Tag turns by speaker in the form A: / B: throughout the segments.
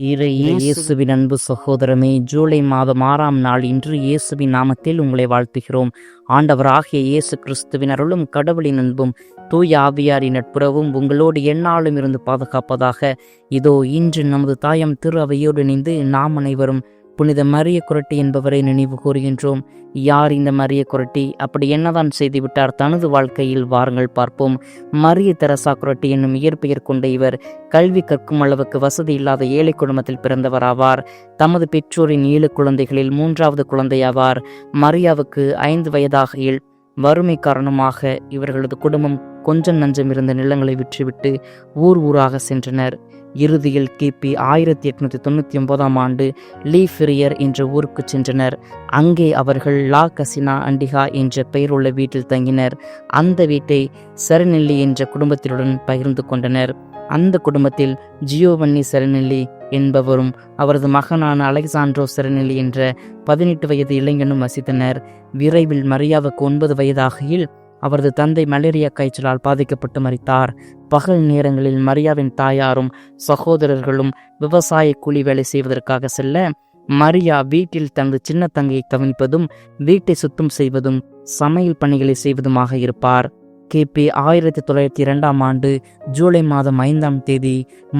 A: இயேசுவின் அன்பு சகோதரமே ஜூலை மாதம் ஆறாம் நாள் இன்று இயேசுவின் நாமத்தில் உங்களை வாழ்த்துகிறோம். ஆண்டவராகிய இயேசு கிறிஸ்துவின் அருளும் கடவுளின் அன்பும் தூய ஆவியாரின் நட்புறவும் உங்களோடு எந்நாளும் இருந்து பாதுகாப்பதாக இதோ இன்று நமது தாயம் திரு அவையோடு இணைந்து நாம் அனைவரும் புனித மரிய குரட்டி என்பவரை நினைவு கூறுகின்றோம். யார் இந்த மரிய குரட்டி? அப்படி என்னதான் செய்துவிட்டார்? தனது வாழ்க்கையில் வாருங்கள் பார்ப்போம். மரிய தெரசா குரட்டி என்னும் இயற்பெயர் கொண்ட இவர் கல்வி கற்கும் அளவுக்கு வசதி இல்லாத ஏழை குடும்பத்தில் பிறந்தவர் ஆவார் தமது பெற்றோரின் ஏழு குழந்தைகளில் மூன்றாவது குழந்தையாவார். மரியாவுக்கு ஐந்து வயதாகையில் வறுமை காரணமாக இவர்களது குடும்பம் கொஞ்சம் நஞ்சம் இருந்த நிலங்களை விற்றுவிட்டு ஊர் ஊராக சென்றனர். இறுதியில் கிபி ஆயிரத்தி எட்நூத்தி தொண்ணூற்றி ஒன்பதாம் ஆண்டு லீ ஃபிரியர் என்ற ஊருக்கு சென்றனர். அங்கே அவர்கள் லா கசினா அண்டிகா என்ற பெயருள்ள வீட்டில் தங்கினர். அந்த வீட்டை சரநெல்லி என்ற குடும்பத்தினுடன் பகிர்ந்து கொண்டனர். அந்த குடும்பத்தில் ஜியோவன்னி சரநெல்லி என்பவரும் அவரது மகனான அலெக்சாண்ட்ரோ சரநெல்லி என்ற பதினெட்டு வயது இளைஞனும் வசித்தனர். விரைவில் மரியாவுக்கு ஒன்பது வயதாகையில் அவரது தந்தை மலேரியா காய்ச்சலால் பாதிக்கப்பட்டு மறித்தார். பகல் நேரங்களில் மரியாவின் தாயாரும் சகோதரர்களும் விவசாய கூலி வேலை செய்வதற்காக செல்ல மரியா வீட்டில் தனது சின்ன தங்கையை கவனிப்பதும் வீட்டை சுத்தம் செய்வதும் சமையல் பணிகளை செய்வதுமாக இருப்பார். கிபி ஆயிரத்தி தொள்ளாயிரத்தி இரண்டாம் ஆண்டு ஜூலை மாதம் ஐந்தாம் தேதி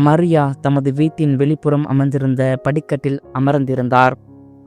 A: மரியா தமது வீட்டின் வெளிப்புறம் அமர்ந்திருந்த படிக்கட்டில் அமர்ந்திருந்தார்.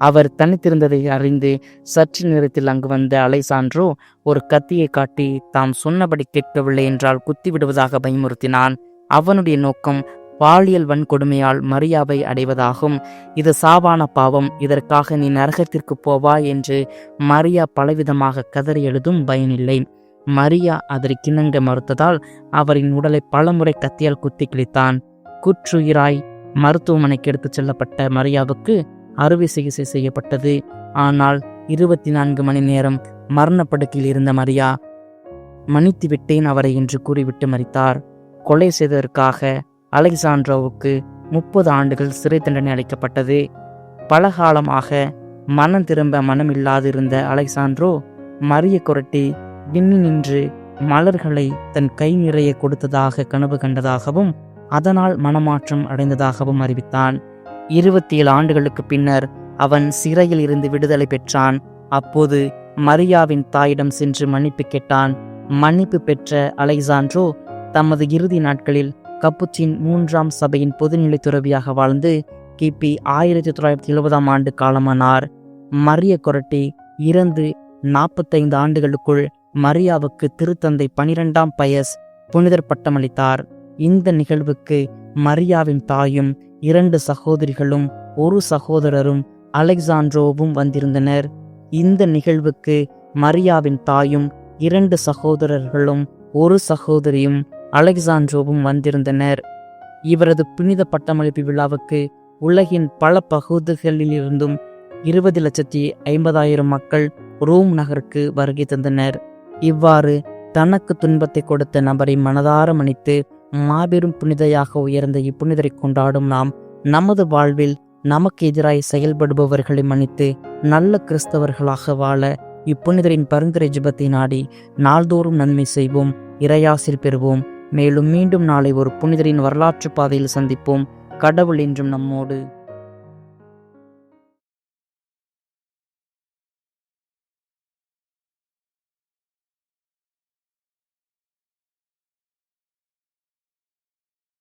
A: அவர் தனித்திருந்ததை அறிந்து சற்று நேரத்தில் அங்கு வந்த அலைசான்றோ ஒரு கத்தியை காட்டி தாம் சொன்னபடி கேட்கவில்லை என்றால் குத்திவிடுவதாக பயமுறுத்தினான். அவனுடைய நோக்கம் பாலியல் வன்கொடுமையால் மரியாவை அடைவதாகும். இது சாவான பாவம். இதற்காக நீ நரகத்திற்கு போவா என்று மரியா பலவிதமாக கதறி எழுதும் பயனில்லை. மரியா அதற்கிணங்க மறுத்ததால் அவரின் உடலை பலமுறை கத்தியால் குத்தி கிழித்தான் குற்றுயிராய்! மருத்துவமனைக்கு எடுத்துச் செல்லப்பட்ட மரியாவுக்கு அறுவை சிகிச்சை செய்யப்பட்டது. ஆனால் இருபத்தி நான்கு மணி நேரம் மரணப்படுக்கையில் இருந்த மரியா மன்னித்து விட்டேன் அவரை என்று கூறிவிட்டு மறித்தார் கொலை செய்ததற்காக அலெக்சாண்ட்ரோவுக்கு முப்பது ஆண்டுகள் சிறை தண்டனை அளிக்கப்பட்டது. பல காலமாக மனம் திரும்ப மனமில்லாதிருந்த அலெக்சாண்ட்ரோ மரிய குரட்டி விண்ணி நின்று மலர்களை தன் கை நிறைய கொடுத்ததாக கனவு கண்டதாகவும் அதனால் மனமாற்றம் அடைந்ததாகவும் அறிவித்தான். இருபத்தி ஏழு ஆண்டுகளுக்கு பின்னர் அவன் சிறையில் இருந்து விடுதலை பெற்றான். அப்போது மரியாவின் தாயிடம் சென்று மன்னிப்பு கேட்டான். மன்னிப்பு பெற்ற அலெக்சாண்ட்ரோ தமது இறுதி நாட்களில் கப்புச்சின் மூன்றாம் சபையின் பொதுநிலை துறவியாக வாழ்ந்து கிபி ஆயிரத்தி தொள்ளாயிரத்தி எழுபதாம் ஆண்டு காலமானார். மரிய கொரட்டி இறந்து நாற்பத்தைந்து ஆண்டுகளுக்குள் மரியாவுக்கு திருத்தந்தை பனிரெண்டாம் பயஸ் புனிதர் பட்டமளித்தார். இந்த நிகழ்வுக்கு மரியாவின் தாயும் இரண்டு சகோதரிகளும் ஒரு சகோதரரும் அலெக்சாண்ட்ரோவும் வந்திருந்தனர். இந்த நிகழ்வுக்கு மரியாவின் தாயும் இரண்டு சகோதரர்களும் ஒரு சகோதரியும் அலெக்சாண்ட்ரோவும் வந்திருந்தனர். இவரது புனித பட்டமளிப்பு விழாவுக்கு உலகின் பல பகுதிகளிலிருந்தும் இருபது லட்சத்தி ஐம்பதாயிரம் மக்கள் ரோம் நகருக்கு வருகை தந்தனர். இவ்வாறு தனக்கு துன்பத்தை கொடுத்த நபரை மனதார மன்னித்து மாபெரும் புனிதையாக உயர்ந்த இப்புனிதரை கொண்டாடும் நாம் நமது வாழ்வில் நமக்கு எதிராய் செயல்படுபவர்களை மன்னித்து நல்ல கிறிஸ்தவர்களாக வாழ இப்புனிதரின் பரிந்துரை ஜிபத்தை நாடி நாள்தோறும் நன்மை செய்வோம் இறையாசில் பெறுவோம். மேலும் மீண்டும் நாளை ஒரு புனிதரின் வரலாற்று பாதையில் சந்திப்போம். கடவுள் என்றும் நம்மோடு.